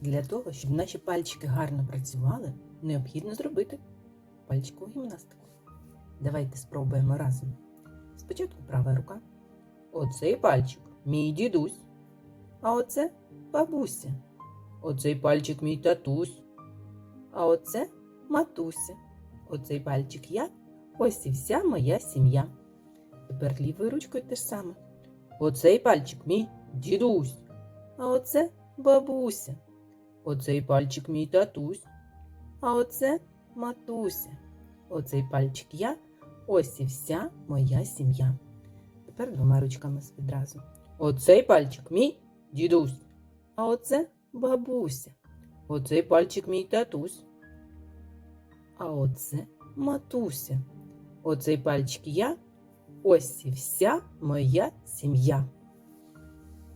Для того, щоб наші пальчики гарно працювали, необхідно зробити пальчикову гімнастику. Давайте спробуємо разом. Спочатку права рука. Оцей пальчик мій дідусь. А оце бабуся. Оцей пальчик мій татусь. А оце матуся. Оцей пальчик я. Ось і вся моя сім'я. Тепер лівою ручкою те ж саме. Оцей пальчик мій дідусь. А оце бабуся. Оцей пальчик мій татусь. А оце матуся. Оцей пальчик я. Ось і вся моя сім'я. Тепер двома ручками відразу. Оцей пальчик мій дідусь. А оце бабуся. Оцей пальчик мій татусь. А оце матуся. Оцей пальчик я. Ось і вся моя сім'я.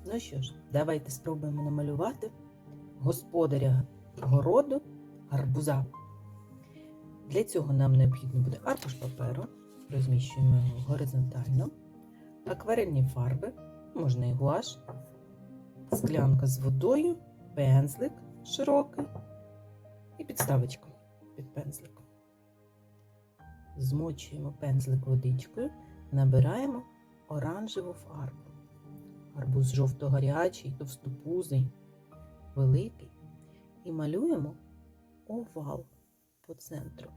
Ну що ж, давайте спробуємо намалювати господаря городу гарбуза. Для цього нам необхідно буде аркуш паперу, розміщуємо його горизонтально, акварельні фарби, можна і гуаш, склянка з водою, пензлик широкий і підставочка під пензликом. Змочуємо пензлик водичкою, набираємо оранжеву фарбу. Гарбуз жовто-гарячий, товстопузий, великий. І малюємо овал по центру.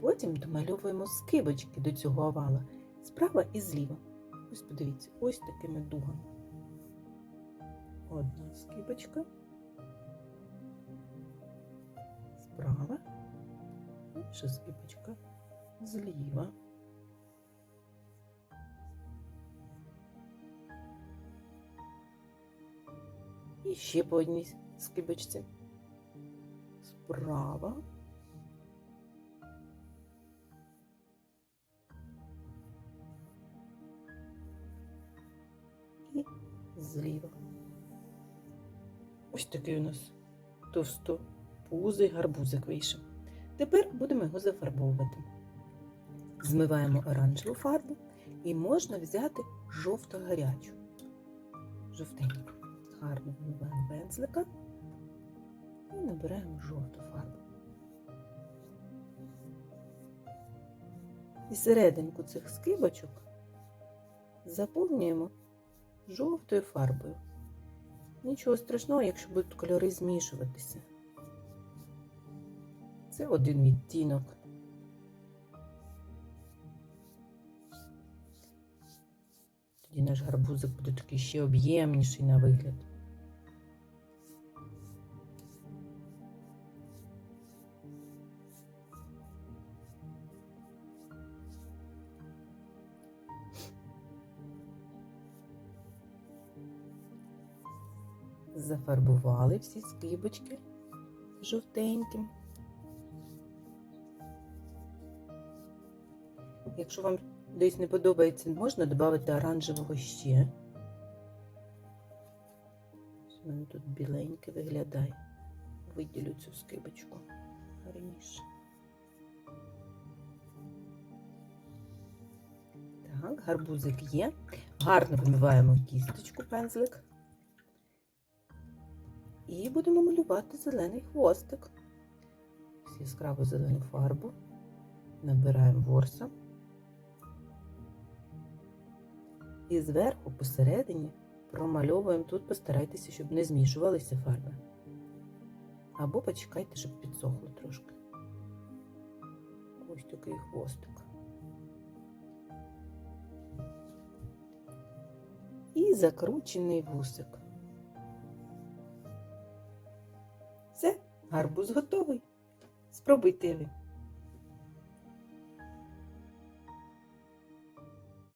Потім домальовуємо скибочки до цього овала справа і зліва. Ось подивіться, ось такими дугами. Одна скибочка. Справа. Інша скибочка зліва. І ще по одній скибочці. Справа. І зліва. Ось такий у нас товстопузий гарбузик вийшов. Тепер будемо його зафарбовувати. Змиваємо оранжеву фарбу і можна взяти жовто-гарячу. Жовтеньку. Гарно вмиваємо пензлика і набираємо жовту фарбу. І серединку цих скибочок заповнюємо жовтою фарбою. Нічого страшного, якщо будуть кольори змішуватися. Це один відтінок. Тоді наш гарбузик буде такий ще об'ємніший на вигляд. Зафарбували всі скибочки жовтеньким. Якщо вам десь не подобається, можна додати оранжевого ще. У мене тут біленьке виглядає. Виділю цю скибочку раніше. Так, гарбузик є. Гарно вимиваємо кісточку, пензлик. І будемо малювати зелений хвостик. Ось яскраву зелену фарбу. Набираємо ворса. І зверху посередині промальовуємо тут, постарайтеся, щоб не змішувалися фарби. Або почекайте, щоб підсохло трошки. Ось такий хвостик. І закручений вусик. Все, гарбуз готовий. Спробуйте ви.